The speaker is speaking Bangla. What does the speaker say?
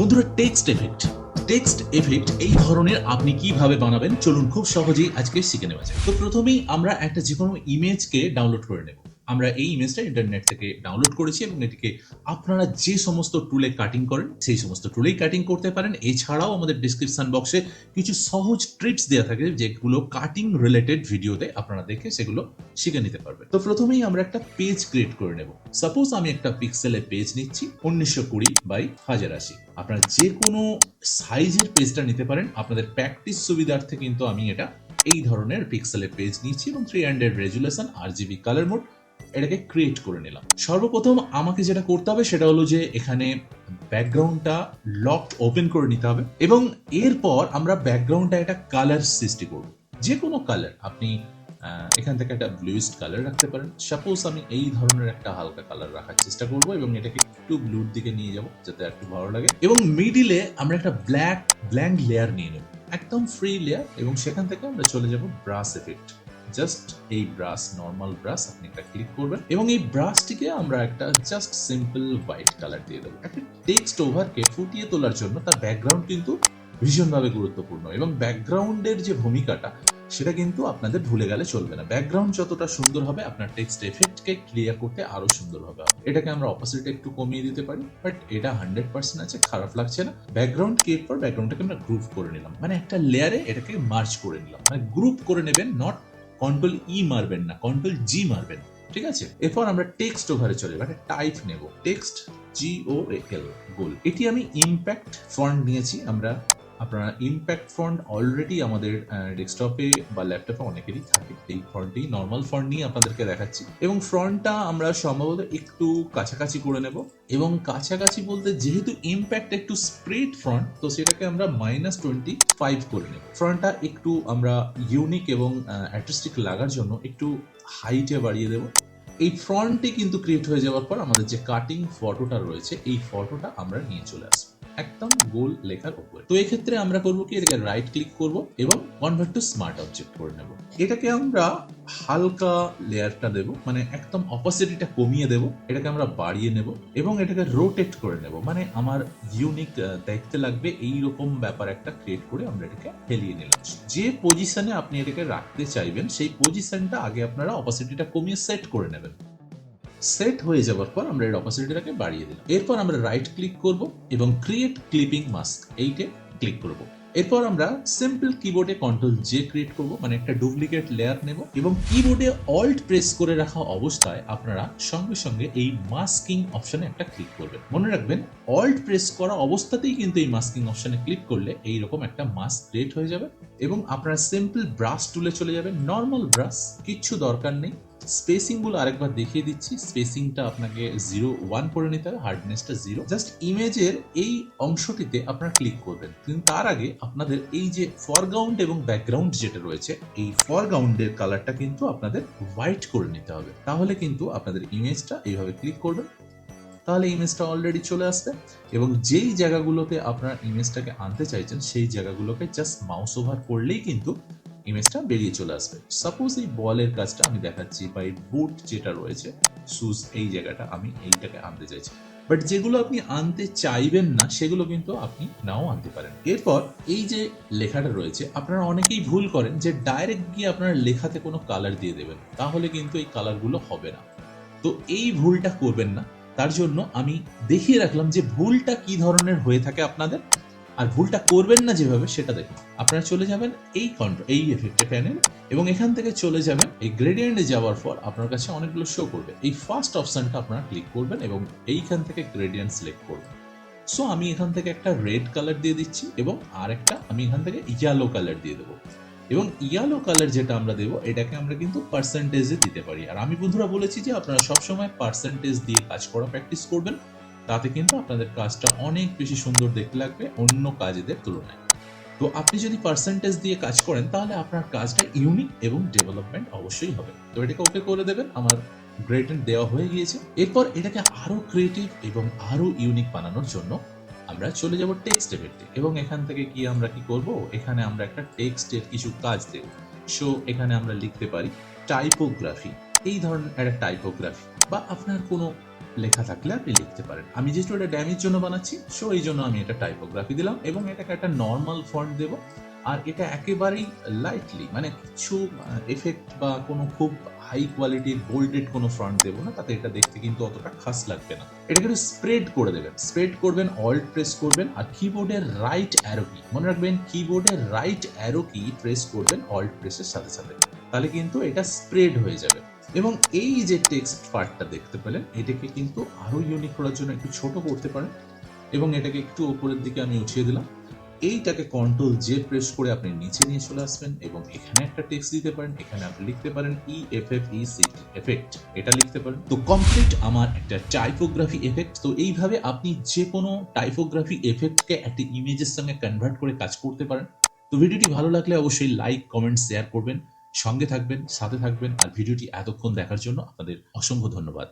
বন্ধুরা টেক্সট এফেক্ট টেক্সট এফেক্ট এই ধরনের আপনি কীভাবে বানাবেন? চলুন খুব সহজেই আজকে শিখে নেওয়া যায় তো প্রথমেই আমরা একটা যে কোনো ইমেজকে ডাউনলোড করে নেব। আমরা এই ইমেজটা ইন্টারনেট থেকে ডাউনলোড করেছি এবং এটিকে আপনারা যে সমস্ত টুলে কাটিং করেন, সেই সমস্ত টুলেই কাটিং করতে পারেন। এছাড়াও আমাদের ডিসক্রিপশন বক্সে কিছু সহজ ট্রিপস দেওয়া থাকে যেগুলো কাটিং রিলেটেড ভিডিওতে আপনারা দেখে সেগুলো শিখে নিতে পারবেন। তো প্রথমেই আমরা একটা পেজ ক্রিয়েট করে নেব। সাপোজ আমি একটা পিক্সেলের পেজ নিচ্ছি, উনিশশো কুড়ি বাই হাজার আশি। আপনারা যে কোনো সাইজের পেজটা নিতে পারেন। আপনাদের প্র্যাকটিস সুবিধার্থে কিন্তু আমি এটা এই ধরনের পিক্সেলের পেজ নিচ্ছি এবং three hundred resolution R GB colour mode এটাকে ক্রিয়েট করে নিলাম। সর্বপ্রথম আমাকে যেটা করতে হবে সেটা হলো যে এখানে ব্যাকগ্রাউন্ডটা লক ওপেন করে নিতে হবে এবং এরপর আমরা ব্যাকগ্রাউন্ডটা একটা কালার সৃষ্টি করব। যে কোনো কালার আপনি এখান থেকে একটা ব্লুইস্ট কালার রাখতে পারেন। সাপোজ আমি এই ধরনের একটা হালকা কালার রাখার চেষ্টা করব এবং এটাকে একটু ব্লুর দিকে নিয়ে যাব যাতে একটু ভালো লাগে এবং মিডিলে আমরা একটা ব্ল্যাক ব্ল্যাঙ্ক লেয়ার নিয়ে নেব। একদম ফ্রি লেয়ার এবং সেখান থেকে আমরা চলে যাব ব্রাশ এফেক্ট জাস্ট এই ব্রাশ নর্মাল ব্রাশ আপনি একটা ক্লিক করবেন এবং এই ব্রাশটিকে আমরা একটা জাস্ট সিম্পল হোয়াইট কালার দিয়ে দেবো। একটা টেক্সট ওভারকে ফুটিয়ে তোলার জন্য তার ব্যাকগ্রাউন্ড কিন্তু ভীষণভাবে গুরুত্বপূর্ণ এবং ব্যাকগ্রাউন্ডের যে ভূমিকাটা, সেটা কিন্তু আপনাদের ভুলে গেলে চলবে না। ব্যাকগ্রাউন্ড যতটা সুন্দর হবে, আপনার টেক্সট এফেক্টকে ক্লিয়ার করতে আরও সুন্দর হবে। এটাকে আমরা অপোজিট একটু কমিয়ে দিতে পারি বাট এটা হান্ড্রেড পার্সেন্ট আছে, খারাপ লাগছে না। ব্যাকগ্রাউন্ড ক্রিয়েট পর ব্যাকগ্রাউন্ডটাকে আমরা গ্রুপ করে নিলাম। মানে একটা লেয়ারে এটাকে মার্চ করে নিলাম। মানে গ্রুপ করে নেবেন নট কন্ট্রোল ই মারবেন না কন্ট্রোল জি মারবেন, ঠিক আছে? এরপর আমরা টেক্সট ওভারে চলে একটা টাইপ নেব টেক্সট জি ও এল গোল এটি আমি ইম্প্যাক্ট ফন্ট নিয়েছি, আমরা আপনারা ইম্প্যাক্ট ফন্ট অলরেডি আমাদের ডেস্কটপে বা ল্যাপটপে অনেকেরই থাকে। এই ফন্টটি নর্মাল ফন্ট নিয়ে আপনাদেরকে দেখাচ্ছি। এবং ফ্রন্টটা আমরা সম্ভবত একটু কাছাকাছি করে নেব। এবং কাছাকাছি বলতে যেহেতু ইম্প্যাক্ট একটু স্প্রেড ফ্রন্ট তো সেটাকে আমরা মাইনাস টোয়েন্টি ফাইভ করে নেব। ফ্রন্টটা একটু আমরা ইউনিক এবং অ্যাট্রিস্টিক লাগার জন্য একটু হাইটে বাড়িয়ে দেবো। এই ফ্রন্টটি কিন্তু ক্রিয়েট হয়ে যাওয়ার পর আমাদের যে কাটিং ফটোটা রয়েছে, এই ফটোটা আমরা নিয়ে চলে আসব। একদম গোল লেখার উপরে। তো এক্ষেত্রে আমরা করব কি? এটাকে রাইট ক্লিক করব এবং কনভার্ট টু স্মার্ট অবজেক্ট করে নেব। এটাকে আমরা হালকা লেয়ারটা দেব মানে একদম অপোজিটটা কমিয়ে দেব। এটাকে আমরা বাড়িয়ে নেব এবং এটাকে রোটেট করে নেব। মানে আমার ইউনিক দেখতে লাগবে এই রকম ব্যাপার একটা ক্রিয়েট করে আমরা এটাকে ফেলিয়ে নিলাম। যে পজিশনে আপনি এটাকে রাখতে চাইবেন, সেই পজিশনটা আগে আপনারা অপোজিটটা কমিয়ে সেট করে নেবেন। সেট হয়ে যাওয়ার পর আমরা এর অপোজিটটাকে বাড়িয়ে দিলাম। এরপর আমরা রাইট ক্লিক করব এবং ক্রিয়েট ক্লিপিং মাস্ক এইটে ক্লিক করব। এরপর আমরা সিম্পল কিবোর্ডে কন্ট্রোল জে ক্রিয়েট করব মানে একটা ডুপ্লিকেট লেয়ার নেব এবং কিবোর্ডে অল্ট প্রেস করে রাখা অবস্থায় আপনারা সঙ্গে সঙ্গে এই মাস্কিং অপশনে একটা ক্লিক করবেন। মনে রাখবেন অল্ট প্রেস করা অবস্থাতেই কিন্তু এই মাস্কিং অপশনে ক্লিক করলে এই রকম একটা মাস্ক ক্রিয়েট হয়ে যাবে এবং আপনারা সিম্পল ব্রাশ টুলে চলে যাবেন। নর্মাল ব্রাশ কিচ্ছু দরকার নেই। স্পেসিংগুলো আরেকবার দেখিয়ে দিচ্ছি। স্পেসিংটা আপনাকে জিরো ওয়ান করে নিতে হবে হার্ডনেসটা জিরো জাস্ট ইমেজের এই অংশটিতে আপনারা ক্লিক করবেন। কিন্তু তার আগে আপনাদের এই যে ফরগ্রাউন্ড এবং ব্যাকগ্রাউন্ড যেটা রয়েছে, এই ফরগ্রাউন্ডের কালারটা কিন্তু আপনাদের হোয়াইট করে নিতে হবে। তাহলে কিন্তু আপনাদের ইমেজটা এইভাবে ক্লিক করবেন। তাহলে ইমেজটা অলরেডি চলে আসবে এবং যেই জায়গাগুলোতে আপনার ইমেজটাকে আনতে চাইছেন, সেই জায়গাগুলোকে জাস্ট মাউস ওভার করলেই কিন্তু ইমেজটা বেরিয়ে চলে আসবে। সাপোজ এই বলের কাজটা আমি দেখাচ্ছি বা এই বুট যেটা রয়েছে শুজ এই জায়গাটা আমি এইটাকে আনতে চাইছি। বাট যেগুলো আপনি আনতে চাইবেন না, সেগুলো কিন্তু আপনি নাও আনতে পারেন। এরপর এই যে লেখাটা রয়েছে, আপনারা অনেকেই ভুল করেন যে ডাইরেক্ট গিয়ে আপনারা লেখাতে কোনো কালার দিয়ে দেবেন, তাহলে কিন্তু এই কালারগুলো হবে না। তো এই ভুলটা করবেন না। তার জন্য আমি দেখিয়ে রাখলাম যে ভুলটা কি ধরনের হয়ে থাকে আপনাদের আর ভুলটা করবেন না যেভাবে, সেটা দেখুন। আপনারা চলে যাবেন এই কন্ট্রোল এই এফেক্টে প্যানেল এবং এখান থেকে চলে যাবেন এই গ্রেডিয়েন্টে যাওয়ার পর আপনার কাছে অনেকগুলো শো করবে। এই ফার্স্ট অপশনটা আপনারা ক্লিক করবেন এবং এইখান থেকে গ্রেডিয়েন্ট সিলেক্ট করবেন। সো আমি এখান থেকে একটা রেড কালার দিয়ে দিচ্ছি এবং আরেকটা আমি এখান থেকে ইয়েলো কালার দিয়ে দেবো। এবং ইয়েলো কালার যেটা আমরা দেবো, এটাকে আমরা কিন্তু পার্সেন্টেজে দিতে পারি। আর আমি বন্ধুরা বলেছি যে আপনারা সবসময় পার্সেন্টেজ দিয়ে কাজ করা প্র্যাকটিস করবেন। তাতে কিন্তু আপনাদের কাজটা অনেক বেশি সুন্দর দেখতে লাগবে অন্য কাজেদের তুলনায়। তো আপনি যদি পার্সেন্টেজ দিয়ে কাজ করেন, তাহলে আপনার কাজটা ইউনিক এবং ডেভেলপমেন্ট অবশ্যই হবে। তো এটাকে ওকে করে দেবেন, আমার গ্রেডেন্ট দেওয়া হয়ে গিয়েছে। এরপর এটাকে আরও ক্রিয়েটিভ এবং আরও ইউনিক বানানোর জন্য আমরা চলে যাব টেক্সট এফেক্টে এবং এখান থেকে কি আমরা কি করব? এখানে আমরা একটা টেক্সটের কিছু কাজ দেব। সো এখানে আমরা লিখতে পারি টাইপোগ্রাফি এই ধরনের একটা টাইপোগ্রাফি বা আপনার কোনো লেখা থাকলে আপনি লিখতে পারেন। আমি যেহেতু এটা ড্যামের জন্য বানাচ্ছি সো এই জন্য আমি এটা টাইপোগ্রাফি দিলাম এবং এটাকে একটা নর্মাল ফন্ট দেব। আর এটা একেবারেই লাইটলি মানে কিছু এফেক্ট বা কোনো খুব হাই কোয়ালিটির বোল্ডেড কোনো ফ্রন্ট দেবো না, তাতে এটা দেখতে কিন্তু অতটা খাস লাগবে না। এটা কিন্তু স্প্রেড করে দেবেন স্প্রেড করবেন অল্ট প্রেস করবেন, আর কিবোর্ডের রাইট অ্যারো কি মনে রাখবেন কিবোর্ডের রাইট অ্যারো কি প্রেস করবেন অল্ট প্রেসের সাথে সাথে, তাহলে কিন্তু এটা স্প্রেড হয়ে যাবে। এবং এই যে টেক্সট পার্টটা দেখতে পেলেন, এটাকে কিন্তু আরও ইউনিক করার জন্য একটু ছোট করতে পারেন, এবং এটাকে একটু উপরের দিকে আমি উঠিয়ে দিলাম। এইটাকে কন্ট্রোল জে প্রেস করে আপনি নিচে নিয়ে চলে আসবেন এবং এখানে একটা টেক্সট দিতে পারেন, এখানে আপনি লিখতে পারেন E F F E C effect এটা লিখতে পারেন। তো কমপ্লিট আমার একটা টাইপোগ্রাফি এফেক্ট তো এইভাবে আপনি যে কোনো টাইপোগ্রাফি এফেক্টকে একটা ইমেজের সঙ্গে কনভার্ট করে কাজ করতে পারেন। তো ভিডিওটি ভালো লাগলে অবশ্যই লাইক কমেন্ট শেয়ার করবেন। সঙ্গে থাকবেন, সাথে থাকবেন, আর ভিডিওটি এতক্ষণ দেখার জন্য আপনাদের অসংখ্য ধন্যবাদ।